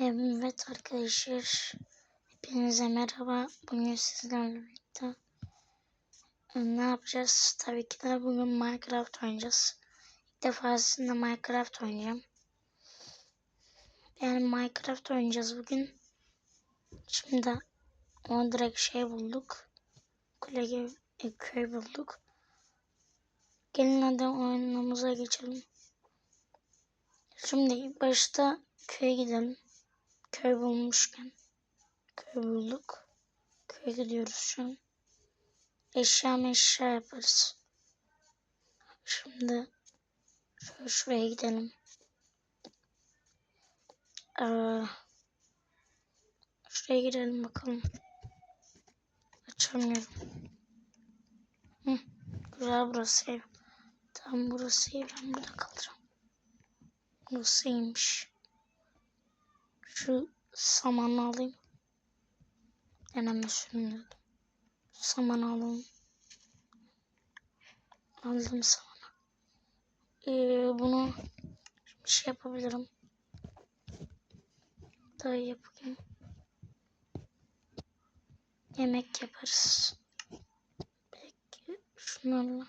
Evet arkadaşlar. Hepinize merhaba. Bugün sizlerle birlikte ne yapacağız? Tabii ki de bugün Minecraft oynayacağız. İlk defa sizinle Minecraft oynayacağım. Yani Minecraft oynayacağız bugün. Şimdi onu direkt şey bulduk. Kule gibi e, köy bulduk. Gelin hadi oyunumuza geçelim. Şimdi başta köye gidelim. Köy bulmuşken. Köy bulduk. Köye gidiyoruz şu an. Eşya meşya yaparız. Şimdi şöyle şuraya gidelim. Ee, şuraya girelim bakalım. Açamıyorum. Hı, güzel burası ev. Tam burası ev. Ben burada kalacağım. Burası iyiymiş. Şu samanı alayım. Deneme sürünüyordum. Samanı alalım. Aldım samanı. Ee, bunu bir şey yapabilirim. Daha yapayım. Yemek yaparız. Belki şunlarla.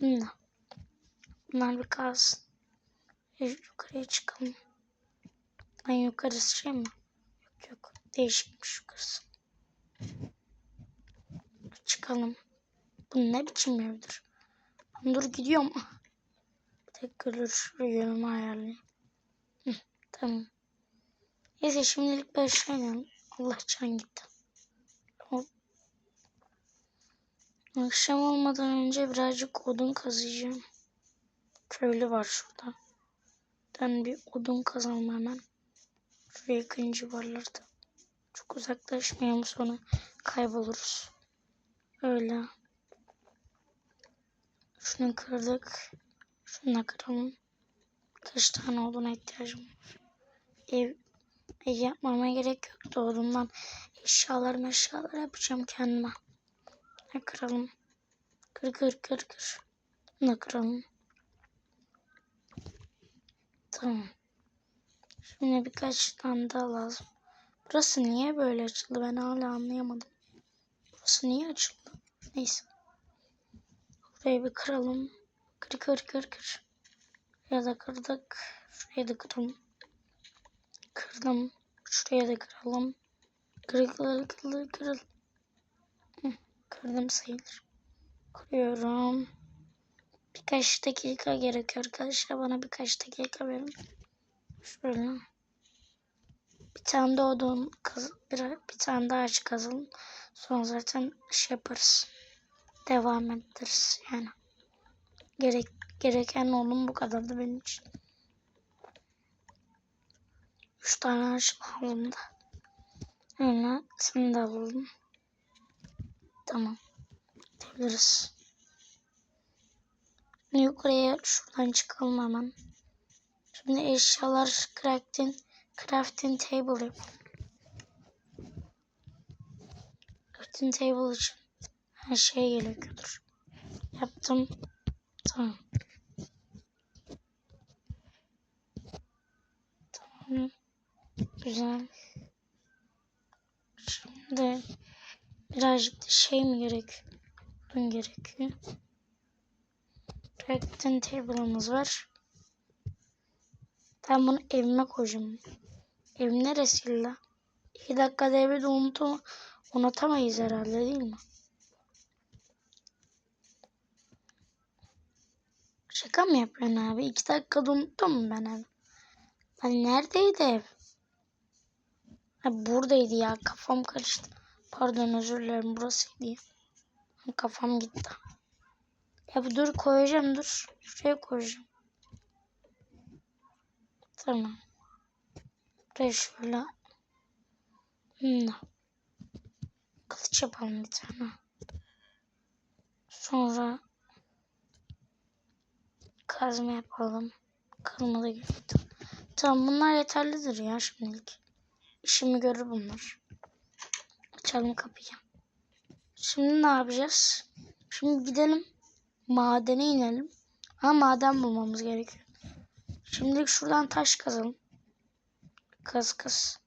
Bunlar. Bunlar bir kalsın. Yukarıya çıkalım. Lan yukarısı şey mi? Yok yok. Değişikmiş yukarısı. Çıkalım. Bu ne biçim evdir? Dur gidiyorum. Dur şuraya yönümü ayarlayayım. Hı, tamam. Neyse şimdilik başlayalım. Allah can gitti. Hop. Akşam olmadan önce birazcık odun kazıyacağım. Köylü var şurada. Ben bir odun kazalım hemen. Şuraya yakın civarlarda. Çok uzaklaşmayalım sonra kayboluruz. Öyle. Şunu kırdık. Şunu kıralım. Kaç tane oduna ihtiyacım var. Ev, ev yapmama gerek yok. Doğduğumdan eşyalar meşyalar yapacağım kendime. Ne kıralım. Kır kır kır kır. Bunu kıralım. Tamam. Şimdi birkaç tane daha lazım. Burası niye böyle açıldı? Ben hala anlayamadım. Burası niye açıldı? Neyse. Burayı bir kıralım. Kır kır kır kır. Şuraya da kırdık. Şuraya da kıralım. Kırdım. Şuraya da kıralım. Kır kır kır kır. Kırdım sayılır. Kırıyorum. Birkaç dakika gerekiyor arkadaşlar. Bana birkaç dakika verin. Şöyle. Bir tane de odun kaz bir, bir tane daha ağaç kazalım. Sonra zaten şey yaparız. Devam ederiz yani. Gerek gereken olum bu kadardı benim için. Üç tane ağaç aldım da. Öyle seni de alalım. Tamam. Gidebiliriz. Yukarıya şuradan çıkalım hemen. Şimdi eşyalar crafting, crafting table. Crafting table için her şey gerekiyordur. Yaptım. Tamam. Tamam. Güzel. Şimdi birazcık da şey mi gerek? Bunun gerekiyor. Crafting table'ımız var. Ben bunu evime koyacağım. Evim neresi la? İki dakikada evi de unutum, unutamayız herhalde değil mi? Şaka mı yapıyorsun abi? İki dakikada unuttum ben evi? Lan neredeydi ev? Ha, buradaydı ya. Kafam karıştı. Pardon özür dilerim. Burasıydı. Kafam gitti. Ya dur koyacağım dur. Şuraya koyacağım. Tamam. Buraya şöyle. Hmm. Kılıç yapalım bir tane. Sonra kazma yapalım. Kazma da gerekti. Tamam bunlar yeterlidir ya şimdilik. İşimi görür bunlar. Açalım kapıyı. Şimdi ne yapacağız? Şimdi gidelim. Madene inelim. Ha maden bulmamız gerekiyor. Şimdilik şuradan taş kazalım. kaz kaz.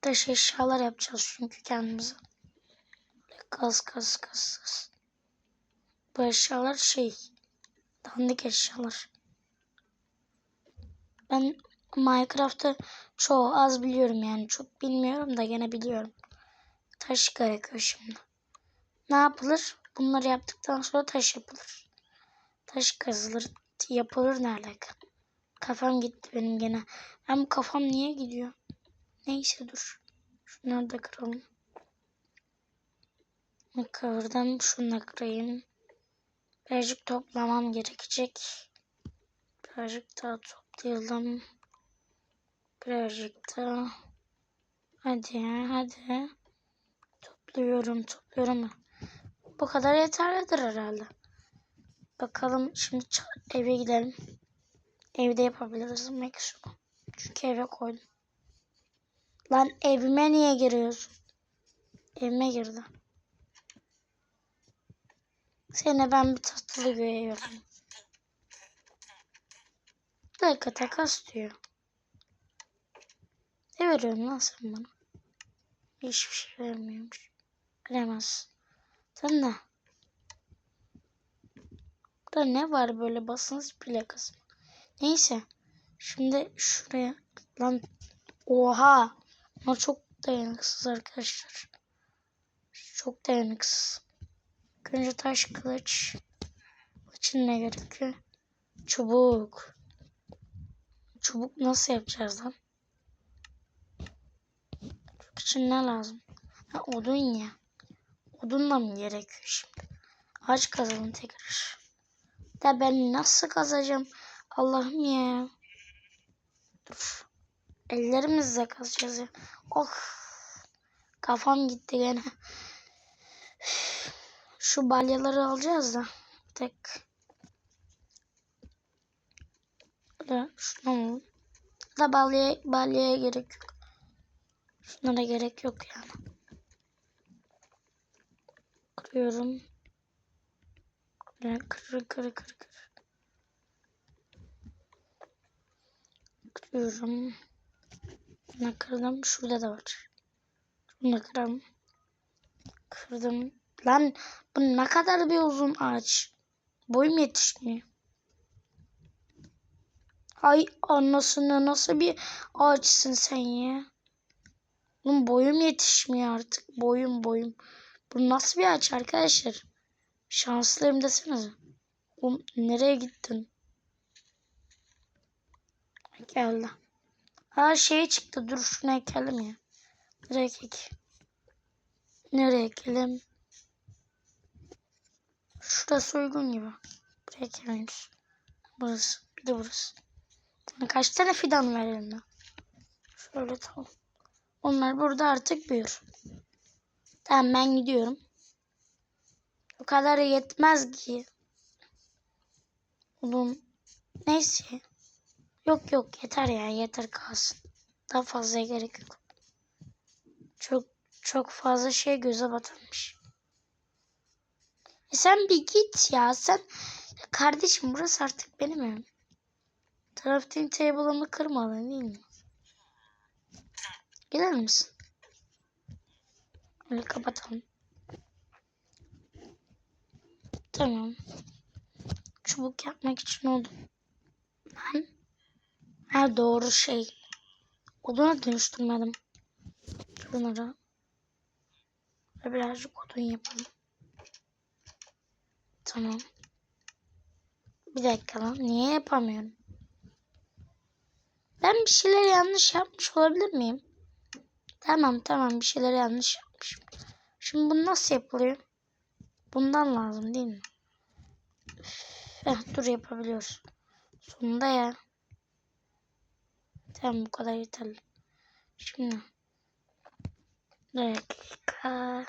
Taş eşyalar yapacağız çünkü kendimize. Kaz kaz kaz kaz. Bu eşyalar şey. Dandik eşyalar. Ben Minecraft'ı çoğu az biliyorum yani. Çok bilmiyorum da gene biliyorum. Taş gerekiyor şimdi. Ne yapılır? Bunları yaptıktan sonra taş yapılır. Taş kazılır. Yapılır ne alaka? Kafam gitti benim gene. Bu kafam niye gidiyor? Neyse dur. Şunları da kıralım. Bunu kırdım. Şunu da kırayım. Birazcık toplamam gerekecek. Birazcık daha toplayalım. Birazcık daha. Hadi hadi. Topluyorum topluyorum. Bu kadar yeterlidir herhalde. Bakalım şimdi eve gidelim. Evde yapabiliriz maksimum. Çünkü eve koydum. Lan evime niye giriyorsun? Evime girdi. Seni ben bir tatlı görüyorum. Bir dakika takas diyor. Ne veriyorsun lan sen bana? Hiçbir şey vermiyormuş. Veremez. Sen de. Burada ne var böyle basınç plakası? Neyse. Şimdi şuraya lan oha. Bunlar çok dayanıksız arkadaşlar. Çok dayanıksız. Önce taş kılıç. Kılıçın ne gerekiyor? Çubuk. Çubuk nasıl yapacağız lan? Çubuk için ne lazım? Ha, odun ya. Odun da mı gerekiyor şimdi? Ağaç kazalım tekrar. Da ben nasıl kazacağım? Allah'ım ya. Dur. Ellerimizle kazacağız ya. Oh. Kafam gitti gene. Şu balyaları alacağız da. Tek. Da şunu. Da balyaya, balyaya gerek yok. Şunlara gerek yok yani. Kırıyorum. Böyle kır kır kır kır. Kırıyorum. Bunu kırdım. Şurada da var. Bunu da kıralım. Kırdım. Lan bu ne kadar bir uzun ağaç. Boyum yetişmiyor. Ay anasını nasıl bir ağaçsın sen ya. Oğlum boyum yetişmiyor artık. Boyum boyum. Bu nasıl bir ağaç arkadaşlar? Şanslıyım desenize. Oğlum nereye gittin? Geldi. Ha şey çıktı. Dur şunu ekelim ya. Nereye ekek? Nereye ekelim? Şurası uygun gibi. Buraya ekemeyiz. Burası. Bir de burası. Kaç tane fidan verelim ya? Şöyle tamam. Onlar burada artık büyür. Tamam ben gidiyorum. O kadar yetmez ki. Oğlum. Neyse. Yok yok yeter ya yeter kalsın. Daha fazla gerek yok. Çok çok fazla şey göze batırmış. E sen bir git ya sen. Kardeşim burası artık benim evim. Crafting table'ımı kırmadın değil mi? Gider misin? Öyle kapatalım. Tamam. Çubuk yapmak için oldu. Ben Ha doğru şey. Oduna dönüştürmedim. Bunları. Ve birazcık odun yapalım. Tamam. Bir dakika lan. Niye yapamıyorum? Ben bir şeyler yanlış yapmış olabilir miyim? Tamam tamam bir şeyler yanlış yapmışım. Şimdi bu nasıl yapılıyor? Bundan lazım değil mi? Heh, dur yapabiliyoruz. Sonunda ya. Tamam bu kadar yeterli. Şimdi. Dakika.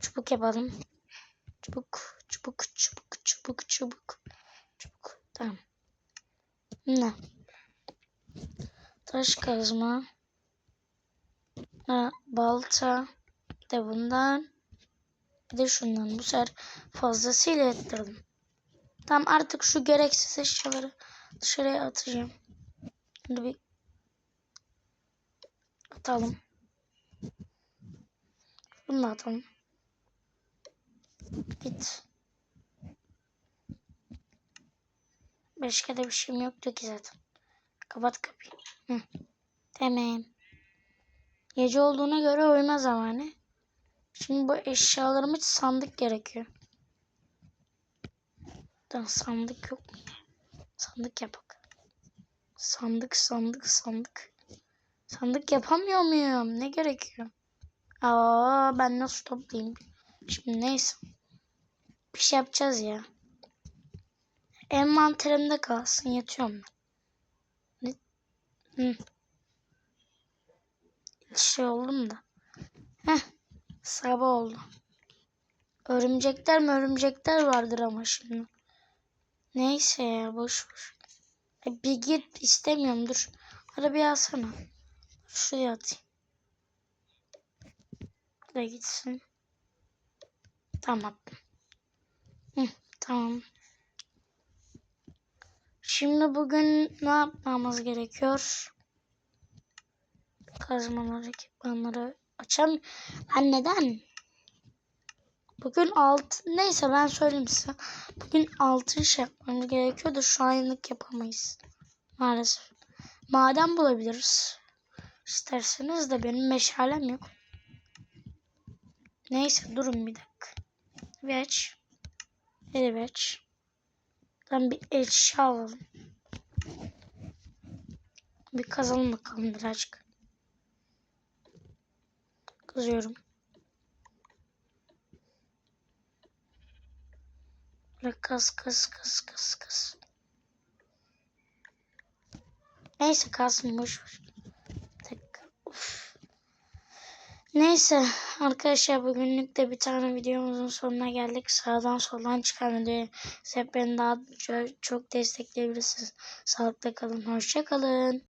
Çubuk yapalım. Çubuk, çubuk, çubuk, çubuk, çubuk. Çubuk. Tamam. Ne? Taş kazma. Ha, balta. De bundan. Bir de şundan. Bu sefer fazlasıyla ettirdim. Tamam artık şu gereksiz eşyaları Dışarıya atacağım. Şimdi bir atalım. Bunu da atalım. Git. Başka da bir şeyim yoktu ki zaten. Kapat kapıyı. Hı. Tamam. Gece olduğuna göre uyuma zamanı. Şimdi bu eşyalarım için sandık gerekiyor. Da sandık yok mu? Sandık yapak. Sandık, sandık, sandık. Sandık yapamıyor muyum? Ne gerekiyor? Aa, ben nasıl toplayayım? Şimdi neyse. Bir şey yapacağız ya. Envanterimde kalsın. Yatıyorum ben. Ne? Hı. Şey oldum da. Heh. Sabah oldu. Örümcekler mi örümcekler vardır ama şimdi. Neyse ya boş ver. E, bir git istemiyorum dur. Bir alsana. Şuraya atayım. Da gitsin. Tamam. Hı, tamam. Şimdi bugün ne yapmamız gerekiyor? Kazmaları, ekipmanları açam. Ben neden? Bugün alt neyse ben söyleyeyim size. Bugün altın şey yapmamız gerekiyor da şu anlık yapamayız. Maalesef. Maden bulabiliriz. İsterseniz de benim meşalem yok. Neyse durun bir dakika. Aç. Hadi aç. Ben bir eşya alalım. Bir kazalım bakalım birazcık. Kızıyorum. Böyle kaz kaz kaz kaz kaz. Neyse kalsın boş ver. Neyse arkadaşlar bugünlük de bir tane videomuzun sonuna geldik. Sağdan soldan çıkan videoyu beni daha çok destekleyebilirsiniz. Sağlıkla kalın. Hoşça kalın.